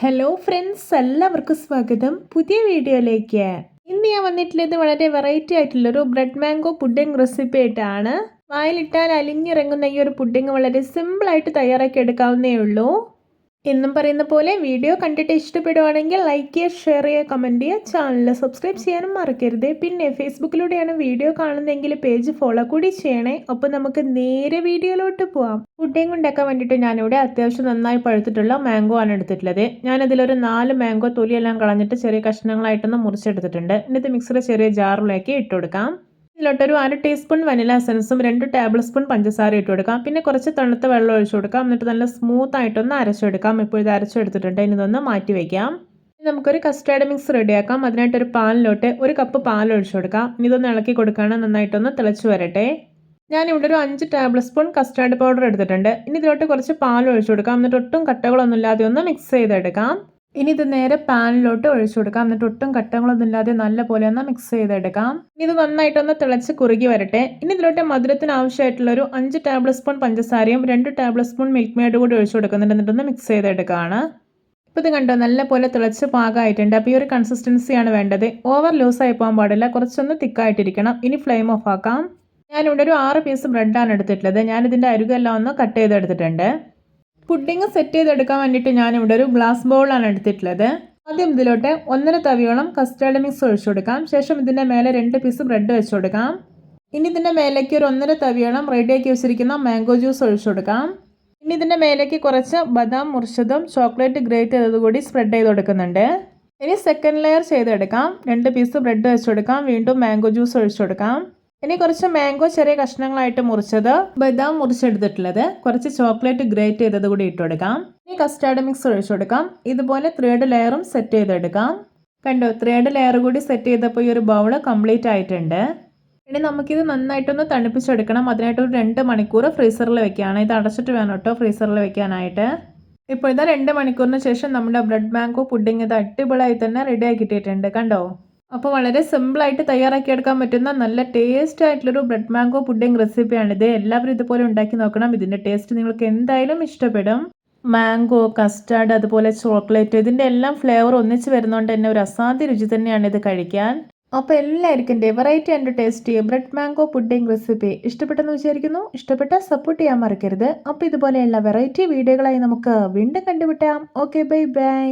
Hello friends എല്ലാവർക്കും സ്വാഗതം. പുതിയ വീഡിയോയിലേക്ക്. ഇന്ന് ഞാൻ വന്നിട്ടുള്ളത് വളരെ വെറൈറ്റി ആയിട്ടുള്ളൊരു ബ്രെഡ് മാംഗോ പുഡിംഗ് റെസിപ്പി ആയിട്ടാണ്. വായിലിട്ടാൽ അലിഞ്ഞിറങ്ങുന്ന ഈ ഒരു പുഡിംഗ് വളരെ സിമ്പിളായിട്ട് തയ്യാറാക്കി എടുക്കാവുന്നേ ഉള്ളൂ. എന്നും പറയുന്ന പോലെ വീഡിയോ കണ്ടിട്ട് ഇഷ്ടപ്പെടുവാണെങ്കിൽ ലൈക്ക് ചെയ്യുക ഷെയർ ചെയ്യുക കമന്റ് ചെയ്യുക. ചാനൽ സബ്സ്ക്രൈബ് ചെയ്യാനും മറക്കരുത്. പിന്നെ ഫേസ്ബുക്കിലൂടെയാണ് വീഡിയോ കാണുന്നതെങ്കിൽ പേജ് ഫോളോ കൂടി ചെയ്യണേ. അപ്പോൾ നമുക്ക് നേരെ വീഡിയോയിലോട്ട് പോവാം. ഫുഡേയും കൊണ്ടാക്കാൻ വേണ്ടിയിട്ട് ഞാനിവിടെ അത്യാവശ്യം നന്നായി പഴുത്തിട്ടുള്ള മാംഗോ ആണ് എടുത്തിട്ടുള്ളത്. ഞാനതിലൊരു നാല് മാംഗോ തൊലിയെല്ലാം കളഞ്ഞിട്ട് ചെറിയ കഷ്ണങ്ങളായിട്ടൊന്ന് മുറിച്ചെടുത്തിട്ടുണ്ട്. എന്നിട്ട് മിക്സിയുടെ ചെറിയ ജാറിലേക്ക് ഇട്ട് കൊടുക്കാം ഇതിലോട്ടൊരു അര ടീസ്പൂൺ വനില എസൻസും രണ്ട് ടേബിൾ സ്പൂൺ പഞ്ചസാര ഇട്ട് കൊടുക്കാം പിന്നെ കുറച്ച് തണുത്ത വെള്ളം ഒഴിച്ചു കൊടുക്കാം. എന്നിട്ട് നല്ല സ്മൂത്ത് ആയിട്ടൊന്ന് അരച്ചെടുക്കാം. ഇപ്പോൾ ഇത് അരച്ചെടുത്തിട്ടുണ്ട്. ഇതൊന്ന് മാറ്റി വയ്ക്കാം നമുക്കൊരു കസ്റ്റാർഡ് മിക്സ് റെഡിയാക്കാം അതിനായിട്ട് ഒരു പാലിലോട്ട് ഒരു കപ്പ് പാൽ ഒഴിച്ചു കൊടുക്കാം. ഇനി ഇതൊന്ന് ഇളക്കി കൊടുക്കുകയാണ്. നന്നായിട്ടൊന്ന് തിളച്ച് വരട്ടെ. ഞാനിവിടെ ഒരു അഞ്ച് ടേബിൾ സ്പൂൺ കസ്റ്റാർഡ് പൗഡർ എടുത്തിട്ടുണ്ട്. ഇനി ഇതിലോട്ട് കുറച്ച് പാൽ ഒഴിച്ചു കൊടുക്കാം. എന്നിട്ട് ഒട്ടും കട്ടകളൊന്നും ഇല്ലാതെ ഒന്ന് മിക്സ് ചെയ്തെടുക്കാം. ഇനി ഇത് നേരെ പാനിലോട്ട് ഒഴിച്ചു കൊടുക്കാം. എന്നിട്ട് ഒട്ടും കട്ടങ്ങളൊന്നും ഇല്ലാതെ നല്ല പോലെ ഒന്ന് മിക്സ് ചെയ്തെടുക്കാം. ഇനി ഇത് നന്നായിട്ടൊന്ന് തിളച്ച് കുറുകി വരട്ടെ. ഇനി ഇതിലോട്ട് മധുരത്തിന് ആവശ്യമായിട്ടുള്ള ഒരു അഞ്ച് ടേബിൾ സ്പൂൺ പഞ്ചസാരയും രണ്ട് ടേബിൾ സ്പൂൺ മിൽക്ക് മെയ്ഡ് കൂടി ഒഴിച്ചു കൊടുക്കുന്നുണ്ട്. എന്നിട്ടൊന്ന് മിക്സ് ചെയ്തെടുക്കുകയാണ് ഇപ്പോൾ ഇത് കണ്ടോ നല്ല പോലെ തിളച്ച് പാകമായിട്ടുണ്ട് അപ്പോൾ ഈ ഒരു കൺസിസ്റ്റൻസിയാണ് വേണ്ടത്. ഓവർ ലൂസായി പോകാൻ പാടില്ല. കുറച്ചൊന്ന് തിക്കായിട്ടിരിക്കണം ഇനി ഫ്ലെയിം ഓഫ് ആക്കാം. ഞാനിവിടെ ഒരു ആറ് പീസ് ബ്രെഡാണ് എടുത്തിട്ടുള്ളത്. ഞാനിതിന്റെ അരുകെല്ലാം ഒന്ന് കട്ട് ചെയ്തെടുത്തിട്ടുണ്ട്. പുഡിങ് സെറ്റ് ചെയ്തെടുക്കാൻ വേണ്ടിയിട്ട് ഇവിടെ ഒരു ഗ്ലാസ് ബൗളാണ് എടുത്തിട്ടുള്ളത്. ആദ്യം ഇതിലോട്ട് ഒന്നര തവിയോളം കസ്റ്റാർഡ് മിക്സ് ഒഴിച്ചു കൊടുക്കാം. ശേഷം ഇതിന്റെ മേലെ രണ്ട് പീസ് ബ്രെഡ് വെച്ച് കൊടുക്കാം. ഇനി ഇതിന്റെ മേലേക്ക് ഒരു ഒന്നര തവിയോളം റെഡിയാക്കി വെച്ചിരിക്കുന്ന മാംഗോ ജ്യൂസ് ഒഴിച്ചു കൊടുക്കാം. ഇനി ഇതിന്റെ മേലേക്ക് കുറച്ച് ബദാം മുറിച്ചതും ചോക്ലേറ്റ് ഗ്രേറ്റ് ചെയ്തത് കൂടി സ്പ്രെഡ് ചെയ്ത് കൊടുക്കുന്നുണ്ട്. ഇനി സെക്കൻഡ് ലെയർ ചെയ്തെടുക്കാം. രണ്ട് പീസ് ബ്രെഡ് വെച്ച് കൊടുക്കാം. വീണ്ടും മാംഗോ ജ്യൂസ് ഒഴിച്ചു കൊടുക്കാം. ഇനി കുറച്ച് മാംഗോ ചെറിയ കഷ്ണങ്ങളായിട്ട് മുറിച്ചത് ബദാം മുറിച്ചെടുത്തിട്ടുള്ളത്. കുറച്ച് ചോക്ലേറ്റ് ഗ്രേറ്റ് ചെയ്തത് കൂടി ഇട്ട് കൊടുക്കാം. ഇനി കസ്റ്റാർഡ് മിക്സ് ഒഴിച്ചു കൊടുക്കാം. ഇതുപോലെ ത്രീഡ് ലെയറും സെറ്റ് ചെയ്തെടുക്കാം. കണ്ടോ ത്രീഡ് ലെയർ കൂടി സെറ്റ് ചെയ്തപ്പോൾ ഈ ഒരു ബൗൾ കംപ്ലീറ്റ് ആയിട്ടുണ്ട്. ഇനി നമുക്കിത് നന്നായിട്ടൊന്ന് തണുപ്പിച്ചെടുക്കണം. അതിനായിട്ട് ഒരു രണ്ട് മണിക്കൂർ ഫ്രീസറിൽ വെക്കുകയാണ്. ഇത് അടച്ചിട്ട് വേണം കേട്ടോ ഫ്രീസറിൽ വെക്കാനായിട്ട്. ഇപ്പോൾ ഇതാ രണ്ട് മണിക്കൂറിന് ശേഷം നമ്മുടെ ബ്രെഡ് മാംഗോ പുഡിംഗ് ഇത് അടിപൊളിയായി തന്നെ റെഡി കിട്ടിയിട്ടുണ്ട്. കണ്ടോ? അപ്പോൾ വളരെ സിമ്പിളായിട്ട് തയ്യാറാക്കിയെടുക്കാൻ പറ്റുന്ന നല്ല ടേസ്റ്റ് ആയിട്ടുള്ളൊരു ബ്രെഡ് മാംഗോ പുഡിംഗ് റെസിപ്പിയാണിത് എല്ലാവരും ഇതുപോലെ ഉണ്ടാക്കി നോക്കണം. ഇതിന്റെ ടേസ്റ്റ് നിങ്ങൾക്ക് എന്തായാലും ഇഷ്ടപ്പെടും. മാംഗോ കസ്റ്റാർഡ് അതുപോലെ ചോക്ലേറ്റ് ഇതിന്റെ എല്ലാം ഫ്ലേവർ ഒന്നിച്ച് വരുന്നതുകൊണ്ട് തന്നെ ഒരു അസാധ്യ രുചി തന്നെയാണ് ഇത് കഴിക്കാൻ. അപ്പോൾ എല്ലാവർക്കും variety and tasty bread mango pudding recipe ഇഷ്ടപ്പെട്ടെന്ന് വിചാരിക്കുന്നു. ഇഷ്ടപ്പെട്ട സപ്പോർട്ട് ചെയ്യാൻ മറക്കരുത്. അപ്പോൾ ഇതുപോലെയുള്ള വെറൈറ്റി വീഡിയോകളായി നമുക്ക് വീണ്ടും കണ്ടുപിട്ടാം ഓക്കെ ബൈ ബൈ